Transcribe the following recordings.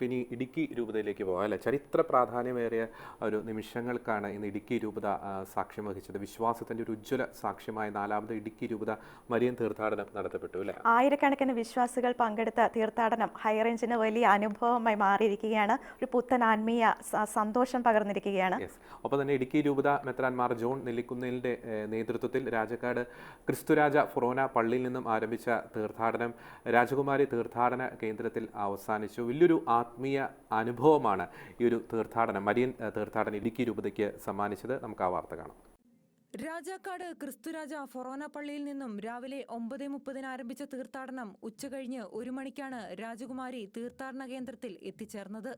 നമുക്കിനി ഇടുക്കി രൂപതയിലേക്ക് പോകാം. അല്ലെ? ചരിത്ര പ്രാധാന്യമേറിയ ഒരു നിമിഷങ്ങൾക്കാണ് ഇന്ന് ഇടുക്കി രൂപത സാക്ഷ്യം വഹിച്ചത്. വിശ്വാസത്തിന്റെ ഒരു ഉജ്ജ്വല സാക്ഷ്യമായ നാലാമത് ഇടുക്കി രൂപത മരിയൻ തീർത്ഥാടനം നടത്തപ്പെട്ടു അല്ലെ? ആയിരക്കണക്കിന് വിശ്വാസികൾ പങ്കെടുത്ത തീർത്ഥാടനം ഹൈറേഞ്ചിന് വലിയ അനുഭവമായി മാറിയിരിക്കുകയാണ്. ഒരു പുത്തൻ ആത്മീയ സന്തോഷം പകർന്നിരിക്കുകയാണ്. ഒപ്പം തന്നെ ഇടുക്കി രൂപത മെത്രാൻമാർ ജോൺ നെല്ലിക്കുന്നിലിന്റെ നേതൃത്വത്തിൽ രാജക്കാട് ക്രിസ്തുരാജ ഫൊറോന പള്ളിയിൽ നിന്നും ആരംഭിച്ച തീർത്ഥാടനം രാജകുമാരി തീർത്ഥാടന കേന്ദ്രത്തിൽ അവസാനിച്ചു. വലിയൊരു ആത്മീയ അനുഭവമാണ് ഈ ഒരു തീർത്ഥാടനം. മരിയൻ തീർത്ഥാടനം ഇടുക്കി രൂപതയ്ക്ക് സമ്മാനിച്ചത് നമുക്ക് ആ വാർത്ത കാണാം. രാജാക്കാട് ക്രിസ്തുരാജ ഫൊറോന പള്ളിയിൽ നിന്നും രാവിലെ ഒമ്പത് മുപ്പതിന് ആരംഭിച്ച തീർത്ഥാടനം ഉച്ചകഴിഞ്ഞ് ഒരു മണിക്കാണ് രാജകുമാരി തീർത്ഥാടന കേന്ദ്രത്തിൽ എത്തിച്ചേർന്നത്.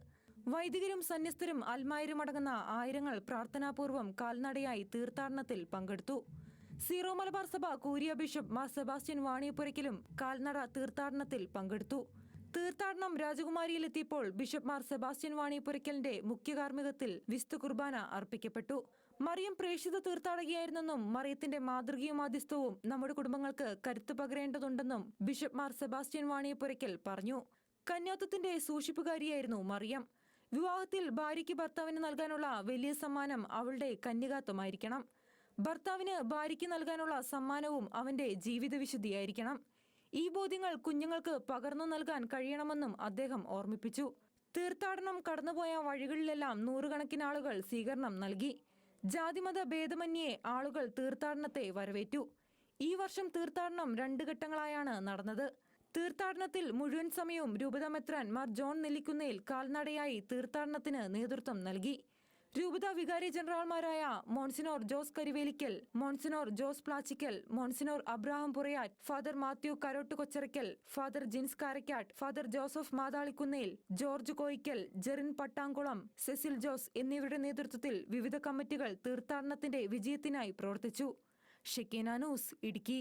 വൈദികരും സന്യസ്തരും അൽമായരും അടങ്ങുന്ന ആയിരങ്ങൾ പ്രാർത്ഥനാപൂർവം കാൽനടയായി തീർത്ഥാടനത്തിൽ പങ്കെടുത്തു. സീറോ മലബാർ സഭ കൂരിയ ബിഷപ്പ് മാർ സെബാസ്റ്റ്യൻ വാണിയപ്പുരയ്ക്കലും കാൽനട തീർത്ഥാടനത്തിൽ പങ്കെടുത്തു. തീർത്ഥാടനം രാജകുമാരിയിലെത്തിയപ്പോൾ ബിഷപ്പ് മാർ സെബാസ്റ്റ്യൻ വാണിയപ്പുരയ്ക്കലിന്റെ മുഖ്യ കാർമ്മികത്തിൽ വിസ്തു കുർബാന അർപ്പിക്കപ്പെട്ടു. മറിയം പ്രേക്ഷിത തീർത്ഥാടകയായിരുന്നെന്നും മറിയത്തിന്റെ മാതൃകയും ആദ്യസ്ഥവും നമ്മുടെ കുടുംബങ്ങൾക്ക് കരുത്ത് പകരേണ്ടതുണ്ടെന്നും ബിഷപ്പ് മാർ സെബാസ്റ്റ്യൻ വാണിയപ്പുരയ്ക്കൽ പറഞ്ഞു. കന്യാത്വത്തിന്റെ സൂക്ഷിപ്പുകാരിയായിരുന്നു മറിയം. വിവാഹത്തിൽ ഭാര്യയ്ക്ക് ഭർത്താവിന് നൽകാനുള്ള വലിയ സമ്മാനം അവളുടെ കന്യകാത്വമായിരിക്കണം. ഭർത്താവിന് ഭാര്യയ്ക്ക് നൽകാനുള്ള സമ്മാനവും അവന്റെ ജീവിത വിശുദ്ധിയായിരിക്കണം ഈ ബോധ്യങ്ങൾ കുഞ്ഞുങ്ങൾക്ക് പകർന്നു നൽകാൻ കഴിയണമെന്നും അദ്ദേഹം ഓർമ്മിപ്പിച്ചു. തീർത്ഥാടനം കടന്നുപോയ വഴികളിലെല്ലാം നൂറുകണക്കിന് ആളുകൾ സ്വീകരണം നൽകി. ജാതിമത ഭേദമന്യേ ആളുകൾ തീർത്ഥാടനത്തെ വരവേറ്റു. ഈ വർഷം തീർത്ഥാടനം രണ്ട് ഘട്ടങ്ങളായാണ് നടന്നത്. തീർത്ഥാടനത്തിൽ മുഴുവൻ സമയവും രൂപതമെത്രാൻ മാർ ജോൺ നെല്ലിക്കുന്നേൽ കാൽനടയായി തീർത്ഥാടനത്തിന് നേതൃത്വം നൽകി. രൂപത വികാരി ജനറൽമാരായ monsignor Jose Karivelickal monsignor Jose Plachickal monsignor Abraham Purayattu father Mathew Karottu Kochurackal father Jins Karakkattu father Joseph Mathalikkunnel George Koyickal Jerin Pattankulam Cecil Jose എന്നിവരുടെ നേതൃത്വത്തിൽ വിവിധ കമ്മിറ്റികൾ തീർത്ഥാടനത്തിന്റെ വിജയത്തിനായി പ്രവർത്തിച്ചു. ഷെക്കീന ന്യൂസ് ഇടുക്കി.